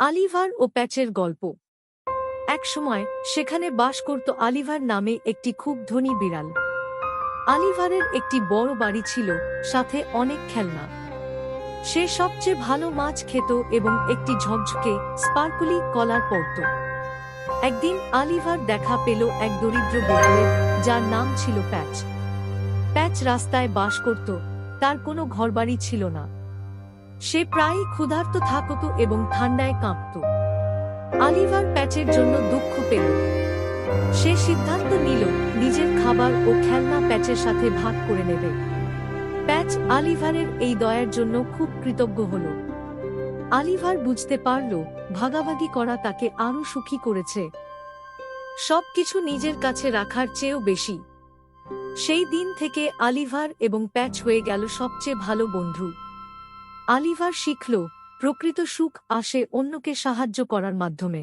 আলিভার ও প্যাচের গল্প। একসময় সেখানে বাস করত আলিভার নামে একটি খুব ধনী বিড়াল। আলিভারের একটি বড় বাড়ি ছিল, সাথে অনেক খেলনা। সে সবচেয়ে ভালো মাছ খেত এবং একটি ঝকঝকে, স্পার্কুলি কলার পরত। একদিন আলিভার দেখা পেল এক দরিদ্র বিড়ালের যার নাম ছিল প্যাচ। প্যাচ রাস্তায় বাস করত, তার কোনো ঘরবাড়ি ছিল না। সে প্রায়ই ক্ষুধার্ত থাকত এবং ঠান্ডায় কাঁপত। আলিভার প্যাচের জন্য দুঃখ পেল। সে সিদ্ধান্ত নিল নিজের খাবার ও খেলনা প্যাচের সাথে ভাগ করে নেবে। প্যাচ আলিভারের এই দয়ার জন্য খুব কৃতজ্ঞ হল। আলিভার বুঝতে পারল ভাগাভাগি করা তাকে আরও সুখী করেছে। সবকিছু নিজের কাছে রাখার চেয়েও বেশি। সেই দিন থেকে আলিভার এবং প্যাচ হয়ে গেল সবচেয়ে ভালো বন্ধু। আলিভার শিখল প্রকৃত সুখ আসে অন্যকে সাহায্য করার মাধ্যমে।